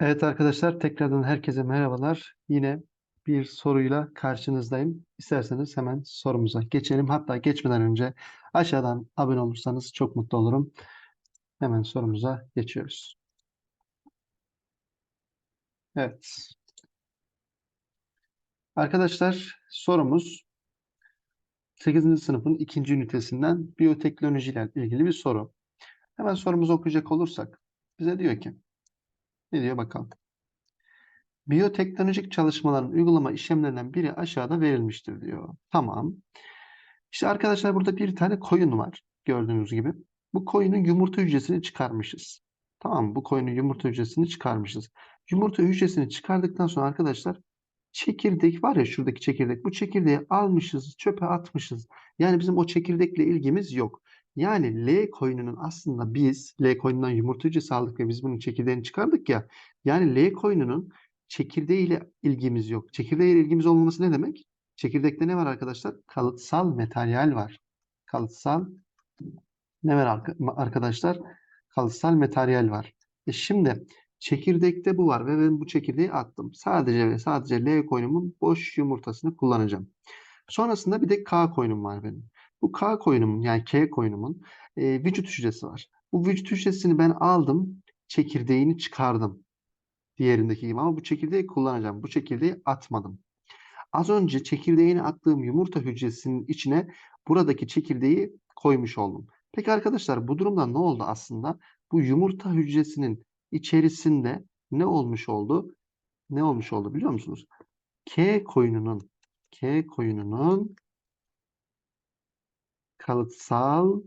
Evet arkadaşlar tekrardan herkese merhabalar. Yine bir soruyla karşınızdayım. İsterseniz hemen sorumuza geçelim. Hatta geçmeden önce aşağıdan abone olursanız çok mutlu olurum. Hemen sorumuza geçiyoruz. Evet. Arkadaşlar sorumuz 8. sınıfın 2. ünitesinden biyoteknoloji ile ilgili bir soru. Hemen sorumuzu okuyacak olursak bize diyor ki ne diyor bakalım. Biyoteknolojik çalışmaların uygulama işlemlerinden biri aşağıda verilmiştir diyor. Tamam. İşte arkadaşlar burada bir tane koyun var. Gördüğünüz gibi. Bu koyunun yumurta hücresini çıkarmışız. Tamam? Bu koyunun yumurta hücresini çıkarmışız. Yumurta hücresini çıkardıktan sonra arkadaşlar çekirdek var ya şuradaki çekirdek. Bu çekirdeği almışız, çöpe atmışız. Yani bizim o çekirdekle ilgimiz yok. Yani L koyununun aslında biz L koyunundan yumurta hücresi aldık ve biz bunun çekirdeğini çıkardık ya. Yani L koyununun çekirdeğiyle ilgimiz yok. Çekirdeğiyle ilgimiz olmaması ne demek? Çekirdekte ne var arkadaşlar? Kalıtsal materyal var. Kalıtsal ne var arkadaşlar? Kalıtsal materyal var. E şimdi çekirdekte bu var ve ben bu çekirdeği attım. Sadece ve sadece L koyunumun boş yumurtasını kullanacağım. Sonrasında bir de K koyunum var benim. Bu K koyunumun yani K koyunumun e, vücut hücresi var. Bu vücut hücresini ben aldım, çekirdeğini çıkardım. Diğerindeki gibi ama bu çekirdeği kullanacağım. Bu çekirdeği atmadım. Az önce çekirdeğini attığım yumurta hücresinin içine buradaki çekirdeği koymuş oldum. Peki arkadaşlar bu durumda ne oldu aslında? Bu yumurta hücresinin içerisinde ne olmuş oldu? Ne olmuş oldu biliyor musunuz? K koyununun K koyununun kalıtsal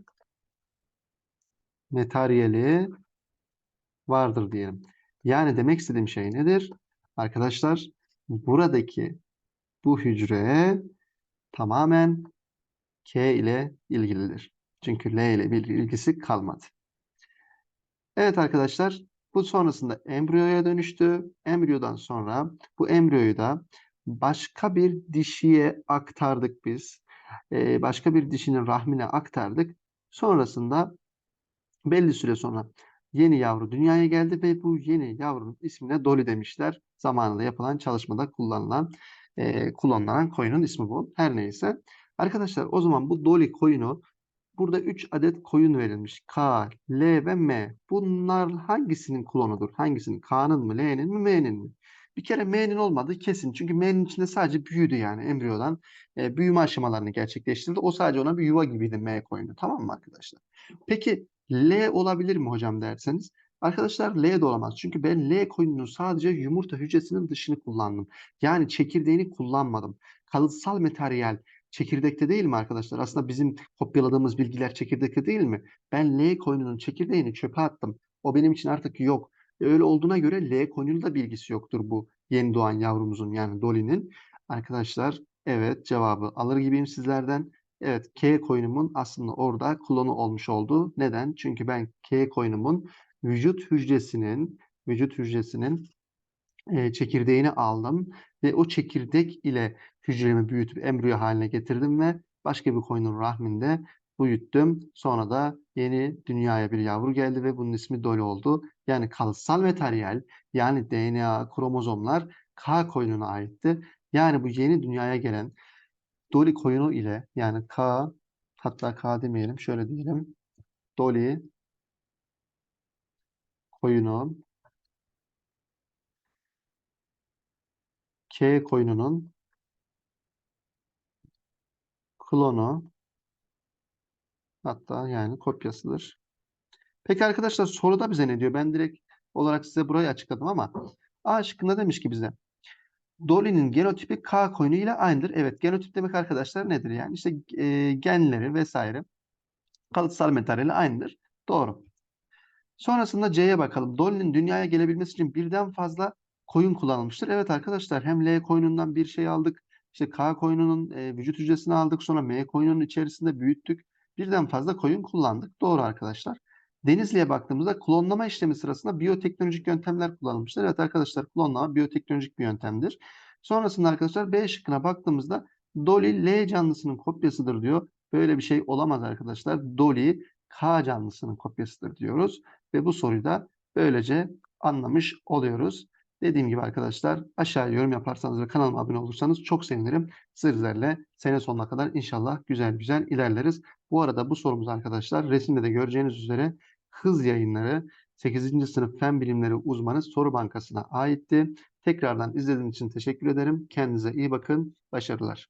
materyali vardır diyelim. Yani demek istediğim şey nedir? Arkadaşlar buradaki bu hücre tamamen K ile ilgilidir. Çünkü L ile bir ilgisi kalmadı. Evet arkadaşlar bu sonrasında embriyoya dönüştü. Embriyodan sonra bu embriyoyu da başka bir dişiye aktardık biz. Başka bir dişinin rahmine aktardık. Sonrasında belli süre sonra yeni yavru dünyaya geldi ve bu yeni yavrunun ismine Dolly demişler. Zamanında yapılan çalışmada kullanılan e, kullanılan koyunun ismi bu. Her neyse. Arkadaşlar o zaman bu Dolly koyunu burada 3 adet koyun verilmiş. K, L ve M. Bunlar hangisinin klonudur? Hangisinin? K'nın mı, L'nin mi, M'nin mi? Bir kere M'nin olmadığı kesin. Çünkü M'nin içinde sadece büyüdü yani embriyodan. E, büyüme aşamalarını gerçekleştirdi. O sadece ona bir yuva gibiydi M koyunu. Tamam mı arkadaşlar? Peki L olabilir mi hocam derseniz? Arkadaşlar L de olamaz. Çünkü ben L koyunun sadece yumurta hücresinin dışını kullandım. Yani çekirdeğini kullanmadım. Kalıtsal materyal çekirdekte değil mi arkadaşlar? Aslında bizim kopyaladığımız bilgiler çekirdekte değil mi? Ben L koyunun çekirdeğini çöpe attım. O benim için artık yok. Öyle olduğuna göre L koyunun da bilgisi yoktur bu yeni doğan yavrumuzun yani Dolly'nin. Arkadaşlar evet cevabı alır gibiyim sizlerden. Evet K koyunumun aslında orada klonu olmuş oldu. Neden? Çünkü ben K koyunumun vücut hücresinin vücut hücresinin e, çekirdeğini aldım ve o çekirdek ile hücremi büyütüp embriyo haline getirdim ve başka bir koyunun rahminde büyüttüm. Sonra da yeni dünyaya bir yavru geldi ve bunun ismi Dolly oldu. Yani kalıtsal materyal yani DNA, kromozomlar K koyununa aitti. Yani bu yeni dünyaya gelen Dolly koyunu ile yani K hatta K demeyelim şöyle diyelim. Dolly koyunu K koyununun klonu hatta yani kopyasıdır. Peki arkadaşlar soruda bize ne diyor? Ben direkt olarak size burayı açıkladım ama A şıkkında demiş ki bize Dolly'nin genotipi K koyunu ile aynıdır. Evet genotip demek arkadaşlar nedir? Yani işte e, genleri vesaire kalıtsal materyali aynıdır. Doğru. Sonrasında C'ye bakalım. Dolly'nin dünyaya gelebilmesi için birden fazla koyun kullanılmıştır. Evet arkadaşlar hem L koyunundan bir şey aldık. İşte K koyununun e, vücut hücresini aldık. Sonra M koyunun içerisinde büyüttük. Birden fazla koyun kullandık. Doğru arkadaşlar. Denizli'ye baktığımızda klonlama işlemi sırasında biyoteknolojik yöntemler kullanılmıştır. Evet arkadaşlar klonlama biyoteknolojik bir yöntemdir. Sonrasında arkadaşlar B şıkkına baktığımızda Dolly L canlısının kopyasıdır diyor. Böyle bir şey olamaz arkadaşlar. Dolly K canlısının kopyasıdır diyoruz. Ve bu soruyu da böylece anlamış oluyoruz. Dediğim gibi arkadaşlar aşağıya yorum yaparsanız ve kanalıma abone olursanız çok sevinirim. Sizlerle sene sonuna kadar inşallah güzel güzel ilerleriz. Bu arada bu sorumuz arkadaşlar resimde de göreceğiniz üzere hız yayınları 8. sınıf fen bilimleri uzmanı soru bankasına aitti. Tekrardan izlediğiniz için teşekkür ederim. Kendinize iyi bakın. Başarılar.